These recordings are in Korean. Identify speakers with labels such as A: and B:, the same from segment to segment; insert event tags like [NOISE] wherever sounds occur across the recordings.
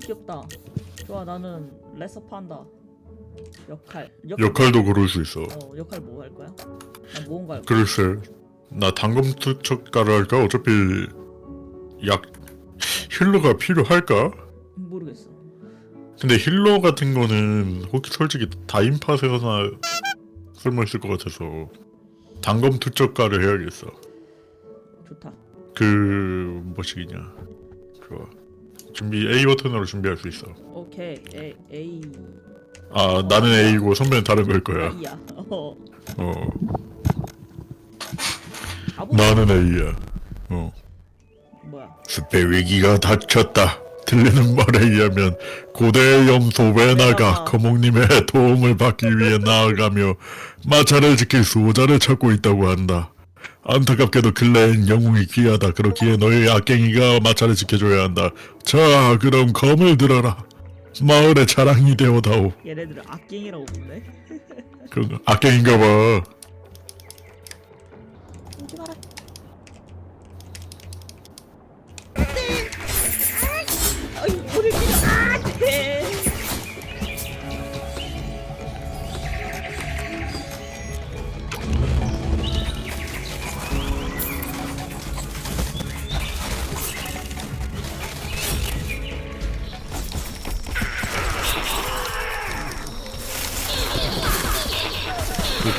A: 귀엽다. 좋아 나는 레서파 한다. 역할. 역할.
B: 역할도 고를 수 있어.
A: 어 역할 뭐 할 거야? 나 뭔가 할 거야.
B: 글쎄, 나 당금 투척가를 할까? 어차피 약 힐러가 필요할까?
A: 모르겠어.
B: 근데 힐러 같은 거는 혹시 솔직히 다인팟에서나 쓸모 있을 것 같아서 당검 투척가를 해야겠어.
A: 좋다.
B: 그 뭐시기냐? 좋아. 준비 A 버튼으로 준비할 수 있어.
A: 오케이. A A
B: 아 나는 A고 선배는 다른 걸 거야.
A: A야. 어.
B: 어
A: 아버
B: 나는 A야. 어
A: 뭐야?
B: 스페 위기가 닥쳤다. 들리는 말에 의하면 고대의 염소 외나가. [LAUGHS] 거목님의 도움을 받기 위해 나아가며 마차를 지킬 수호자를 찾고 있다고 한다. 안타깝게도 근래엔 영웅이 귀하다. 그렇기에 너희 악갱이가 마차를 지켜줘야 한다. 자, 그럼 검을 들어라. 마을의 자랑이 되어다오.
A: 얘네들은 악갱이라고 부르네.
B: 그 악갱인가 봐.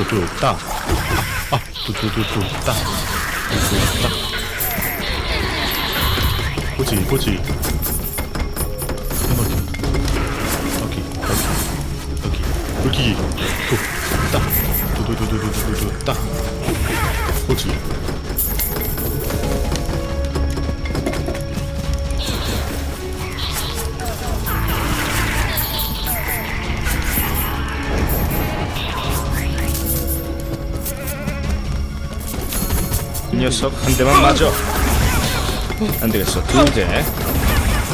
B: 뚜뚜뚜 따. 아, 뚜뚜뚜뚜 따. 뚜뚜 따. 꼬치, 꼬치. 해놓기. 여기, 여기, 여기, 여기. 뚜, 따. 뚜뚜뚜뚜뚜뚜 따. 꼬치.
C: 녀석 한 대만 맞아. 안 되겠어. 두 대.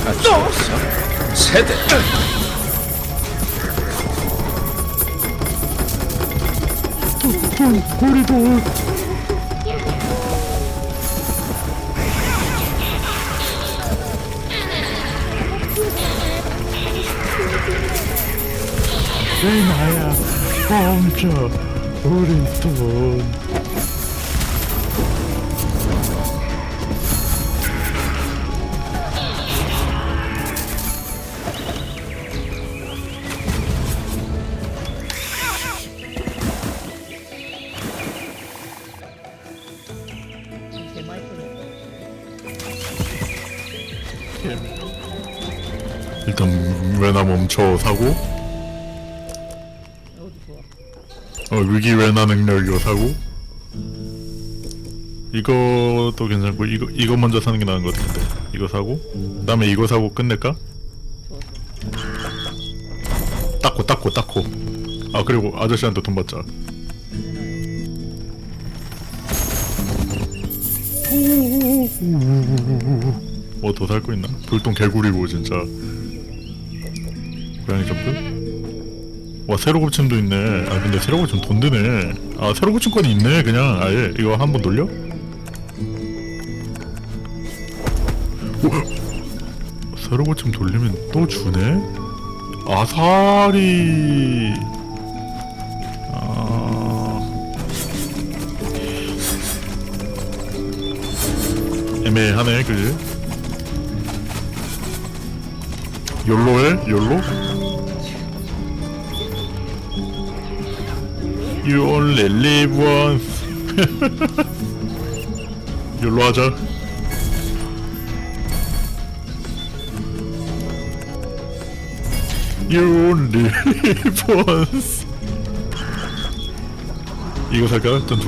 C: 아, 좋았어. 세 대.
B: 왜 나야? 멈춰. 우리 돈. 일단 왜나 멈춰 사고. 어 위기 외나 능력 이거 사고 이것도 괜찮고 이거 이거 먼저 사는 게 나은 것 같은데 이거 사고 그다음에 이거 사고 끝낼까? 닦고 닦고 닦고 아 그리고 아저씨한테 돈 받자 뭐 더 살 거 있나? 불똥 개구리고 진짜 고양이 점프? 와 새로 고침도 있네 아 근데 새로 고침 돈 드네 아 새로 고침권이 있네 그냥 아예 이거 한 번 돌려? 우와. 새로 고침 돌리면 또 주네? 아사리 아... 애매하네 그지? 욜로해? 욜로? You only live once 욜로 하자 live once 이거 살까? 전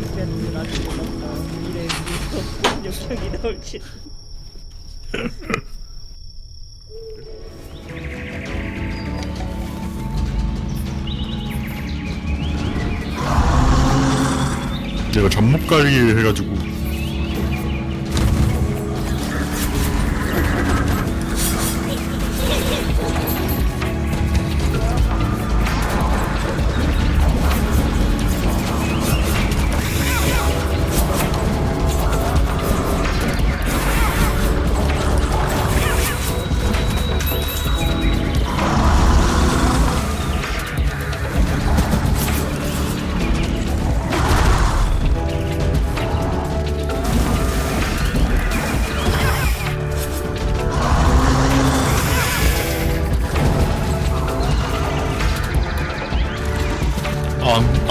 A: 이제는 아직 몰랐다. 미래에 무슨 역경이 나올지.
B: 내가 잡목 깔기 해가지고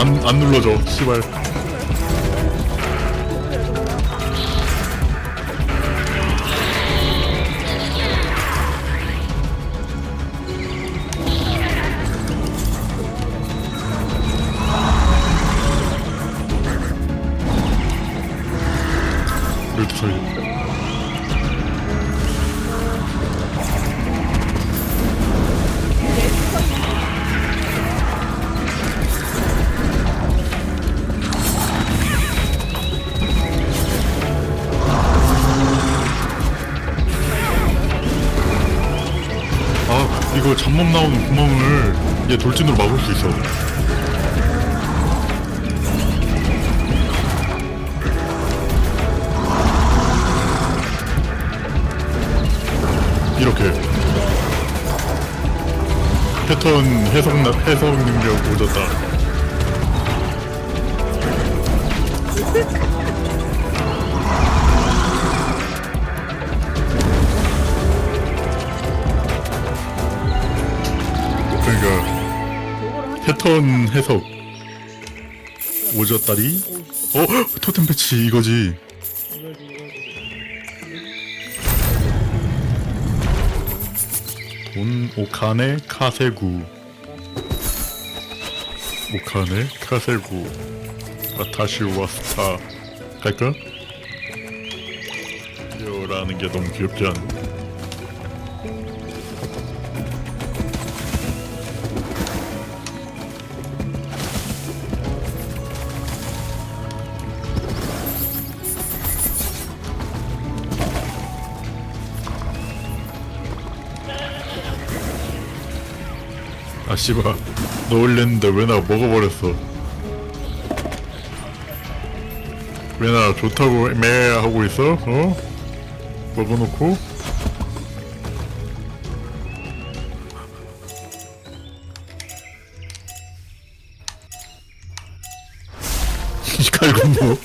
B: 안, 안 눌러져 씨발 이거 잡몸 나오는 구멍을 얘 돌진으로 막을 수 있어. 이렇게. 패턴 해석 나- 해석 능력 오졌다 [LAUGHS] 패턴 해석 오졌다리 어 토템 패치 이거지. 돈 오칸의 카세구 오칸의 카세구 아타시 와스타 갈까? 요라는 게 너무 귀엽지 않아? 씨발 너 올렸는데 왜 나 먹어버렸어 왜 나 좋다고 매 하고 있어? 어? 먹어놓고 [LAUGHS] 이 칼군무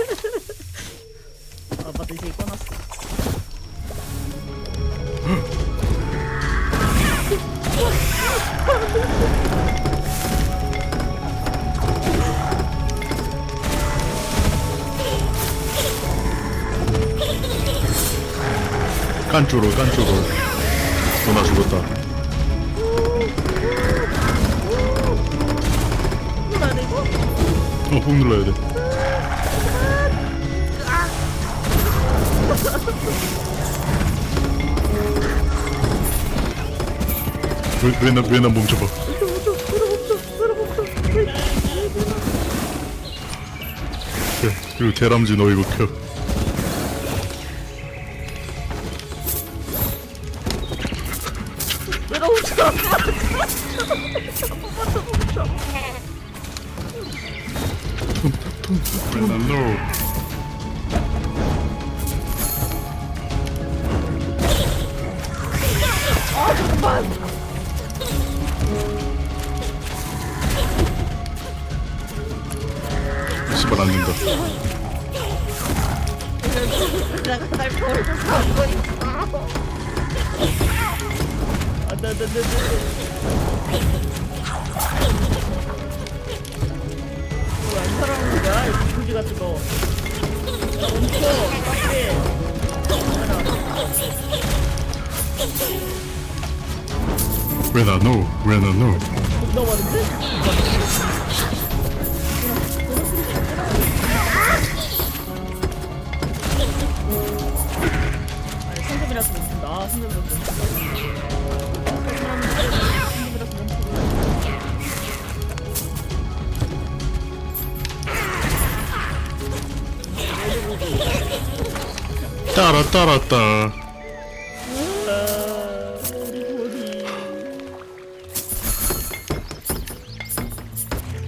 B: 깐쭈로 깐쭈로 너나 죽었다
A: 나 이거?
B: 어, 꾹 눌러야 돼. 왜, 왜, 나, 왜, 나 멈춰봐. 그리고 대람쥐 너 이거 켜. 씨발 안 된다.
A: 내가 날 버리고 가고 있어. 안돼 안돼 안돼. 왜안 살아오는 거야? 이 부지 같은 거. 야, 멈춰. 빨리. 못 준다. 상금이라서 못 준다.
B: 따라 따라 따.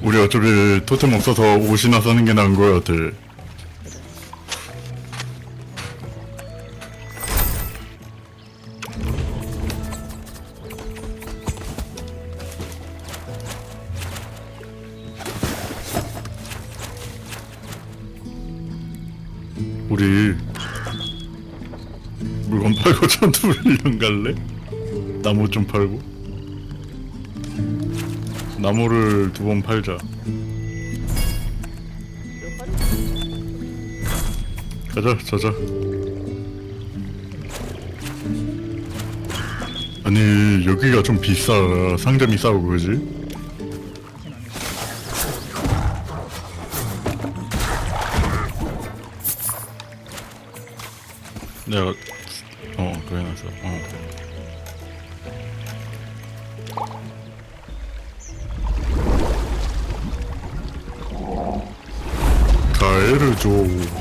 A: 우리
B: 어차피 토템 없어서 옷이나 사는 게 나은 거야, 어때? 우리 물건 팔고 전투 훈련 갈래? 나무 좀 팔고 나무를 두 번 팔자. 가자 자자. 아니 여기가 좀 비싸. 상점이 싸고 그러지? 내가 어 그래 놨어. 어 가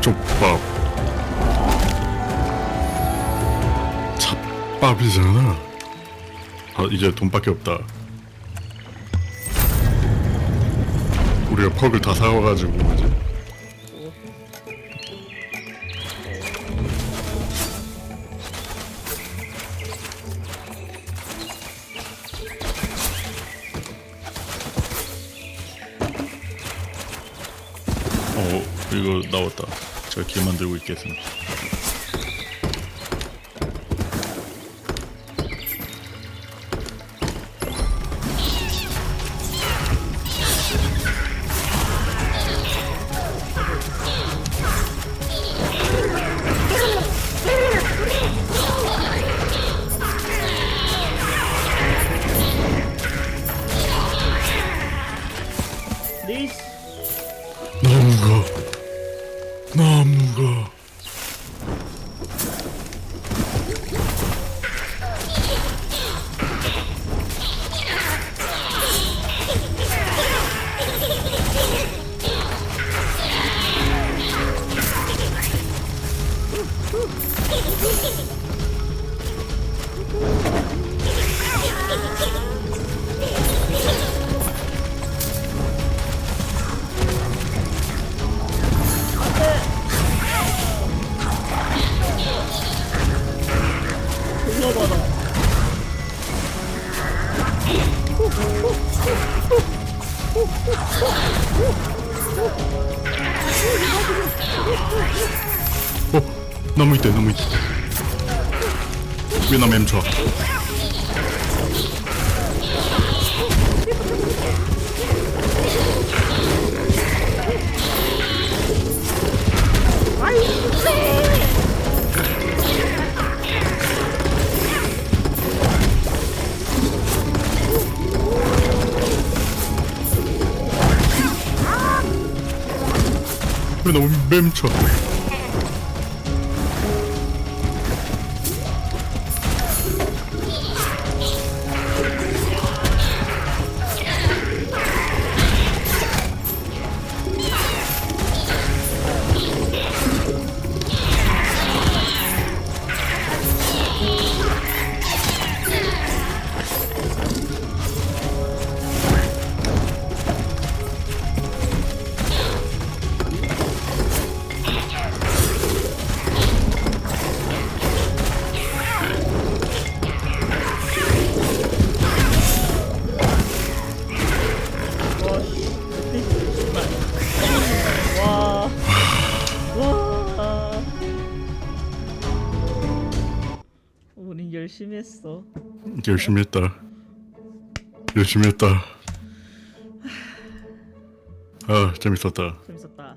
B: 족밥. 잣밥이잖아. 아 이제 돈밖에 없다. 우리가 퍽을 다 사와가지고 뭐지? 어 이거 나왔다 길 만들고 있겠습니다. 나무가 나 너무 맴쳐
A: 했어.
B: 열심히 했다. 열심히 했다. 아, 재밌었다.
A: 재밌었다.